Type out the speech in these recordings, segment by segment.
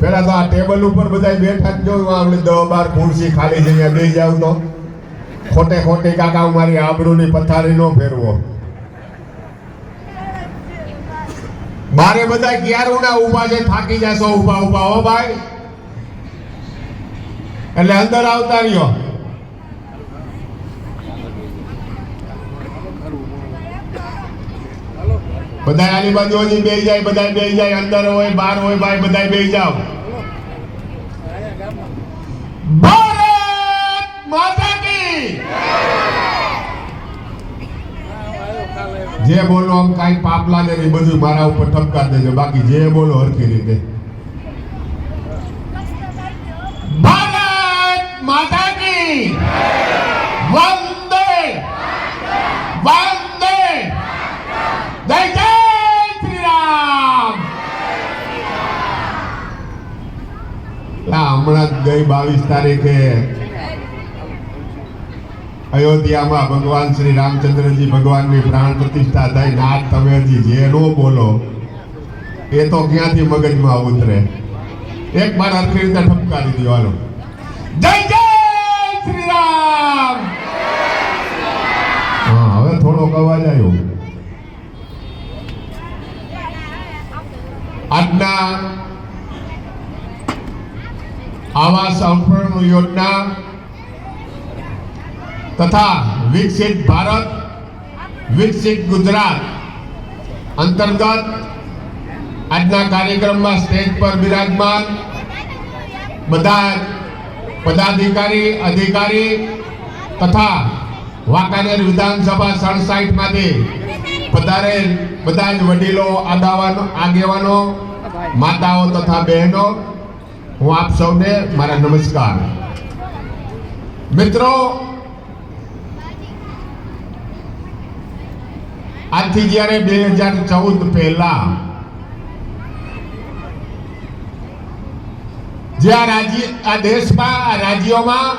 પેલા તો આ ટેબલ ઉપર બધા બેઠા જ આપણે દસ બાર ખુરશી ખાલી અહીંયા બેસી જાવ તો. ખોટે ખોટી કાકા મારી આબરૂની પથારી નો ફેરવો. મારે બધા ક્યારુના ઊભા છે, થાકી જાશો ઊભા ઊભા હો ભાઈ. એટલે અંદર આવતા રહ્યો. બધા આની બાજુ હજી બે જાય બધા બે જાય, અંદર હોય, બહાર હોય, ભાઈ બધા બે જાઓ. જે બોલો આમ કાંઈ પાપ લાગે ને બધું મારા ઉપર ઠપકાર દેજો. બાકી જે બોલો હરખી રીતે. ભારત માતા કી! વંદે! વંદે! જય હમણાં ગઈ બાવીસ તારીખે અયોધ્યામાં ભગવાન શ્રી રામચંદ્રજી ભગવાનની પ્રાણ પ્રતિષ્ઠા થઈ નાથ તમે હજી જે નો બોલો, એ તો ક્યાંથી મગજમાં ઉતરે? એક વાર આખી રીતે ઠપકારી દો, હાલો. જય જય શ્રી રામ! હા, હવે થોડોક અવાજ આવ્યો. આજના આવાસ સંપૂર્ણ યોજના તથા વિકસિત ભારત, વિકસિત ગુજરાત અંતર્ગત આજના કાર્યક્રમમાં સ્ટેજ પર બિરાજમાન બધા પદાધિકારી, અધિકારી તથા વાંકાનેર વિધાનસભા સડસાઠમાંથી પધારેલ બધા જ વડીલો, આગાવાનો, આગેવાનો, માતાઓ તથા બહેનો હું આપ સૌને મારા નમસ્કાર. મિત્રો, આજથી જ્યારે બે હજાર ચૌદ પહેલા જે આ રાજ્ય, આ દેશમાં, આ રાજ્યોમાં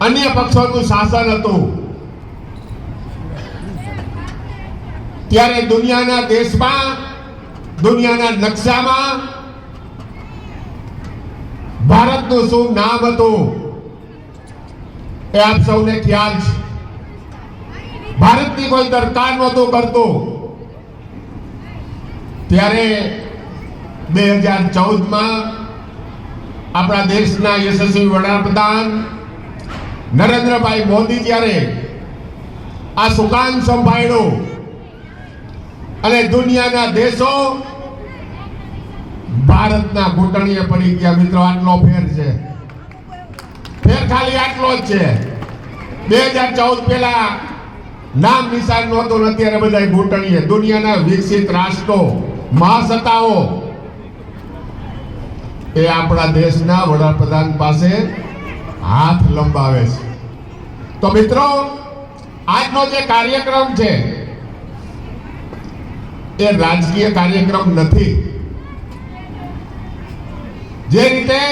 અન્ય પક્ષોનું શાસન હતું ત્યારે દુનિયાના દેશમાં, દુનિયાના નકશામાં ભારતનું શું નામ હતું? એ આપ સૌને ખ્યાલ છે. ભારતની કોઈ દરકાર નહોતું કરતું. ત્યારે બે હજાર ચૌદમાં આપણા દેશના યશસ્વી વડાપ્રધાન નરેન્દ્રભાઈ મોદી જ્યારે આ સુકાન સંભાળ્યું અને દુનિયાના દેશો ભારતના ઘૂંટણીએ પડી ગયા. મિત્રો, આટલો ફેર છે. ફેર ખાલી આટલો જ છે. બે હજાર ચૌદ પહેલા નામ નિશાન નહોતું અત્યારે બધા ઘૂંટણીએ. દુનિયાના વિકસિત રાષ્ટ્રો, મહાસત્તાઓ. એ આપણા દેશના વડાપ્રધાન પાસે હાથ લંબાવે છે. તો મિત્રો, આજનો જે કાર્યક્રમ છે એ રાજકીય કાર્યક્રમ નથી. જે રીતે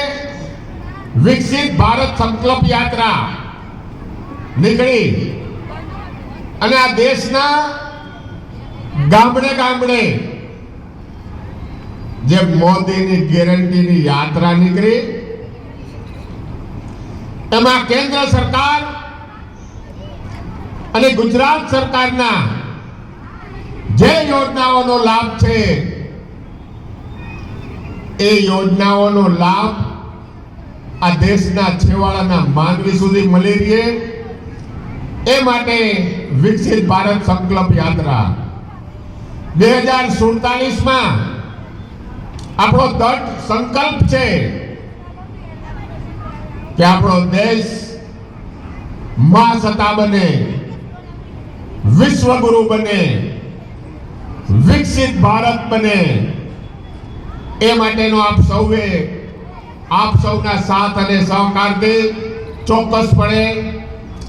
વિકસિત ભારત સંકલ્પ યાત્રા નીકળી અને આ દેશના ગામડે ગામડે જે મોદીની ગેરંટીની યાત્રા નીકળી, એમાં કેન્દ્ર સરકાર અને ગુજરાત સરકારના જે યોજનાઓનો લાભ છે, એ યોજનાઓનો લાભ આ દેશના છેવાડાના માનવી સુધી મળી રહે. એ માટે વિકસિત ભારત સંકલ્પ યાત્રા. બે હજાર સુડતાલીસમાં આપણો દઢ સંકલ્પ છે કે આપણો દેશ મહાસત્તા બને, વિશ્વગુરુ બને. વિકસિત ભારત બને. એ માટેનો આપ સૌએ, આપ સૌના સાથ અને સહકારથી ચોક્કસપણે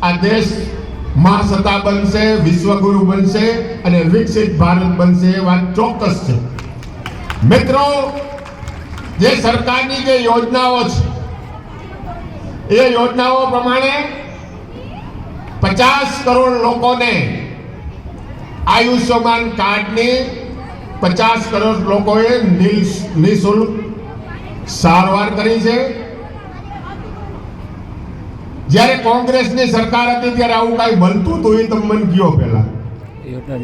આ દેશ મહાસત્તા બનશે, વિશ્વગુરુ બનશે અને વિકસિત ભારત બનશે એ વાત ચોક્કસ છે. મિત્રો, જે સરકારની જે યોજનાઓ છે, એ યોજનાઓ પ્રમાણે પચાસ કરોડ લોકોને આયુષ્યમાન કાર્ડની પચાસ કરોડ લોકોએ નિઃ- નિઃશુલ્ક સારવાર કરી છે. જ્યારે કોંગ્રેસની સરકાર હતી ત્યારે આવું કાંઈ બનતું હતું એ તમે મને ગયો પહેલા?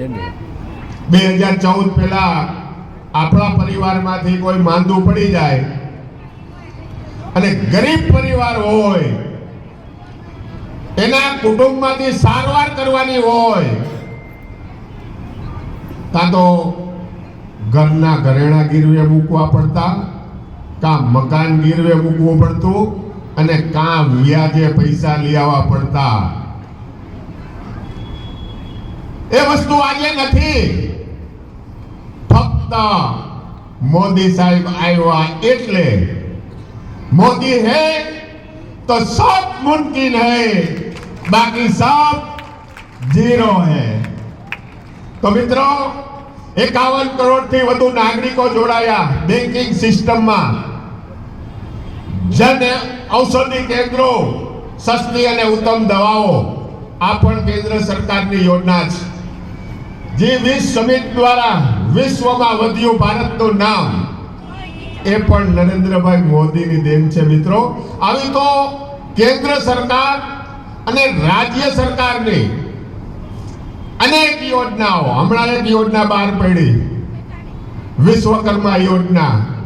ને. બે હજાર ચૌદ પહેલા આપણા પરિવારમાંથી કોઈ માંદું પડી જાય અને ગરીબ પરિવાર હોય એના કુટુંબમાંથી સારવાર કરવાની હોય કાં તો ઘરના ઘરેણા ગીરવે મૂકવા પડતા, કાં મકાન ગીરવે મૂકવું પડતું અને કાં વ્યાજે પૈસા લઈ આવવા પડતા. એ વસ્તુ આજે નથી. ફક્ત મોદી સાહેબ આવ્યા એટલે. મોદી હે તો સબ મુમકિન હે, બાકી સબ जीरो है તો મિત્રો, એકાવન કરોડથી વધુ નાગરિકો જોડાયા બેન્કિંગ સિસ્ટમમાં. જન ઔષધિ કેન્દ્રો, સસ્તી અને ઉત્તમ દવાઓ, આ પણ કેન્દ્ર સરકારની યોજના છે. જે વીસ સમિટ દ્વારા વિશ્વમાં વધ્યું ભારતનું નામ, એ પણ નરેન્દ્રભાઈ મોદીની દેન છે મિત્રો. આવી તો કેન્દ્ર સરકાર અને રાજ્ય સરકારની અનેક યોજનાઓ હમણાં એક યોજના બહાર પડી. વિશ્વકર્મા યોજના.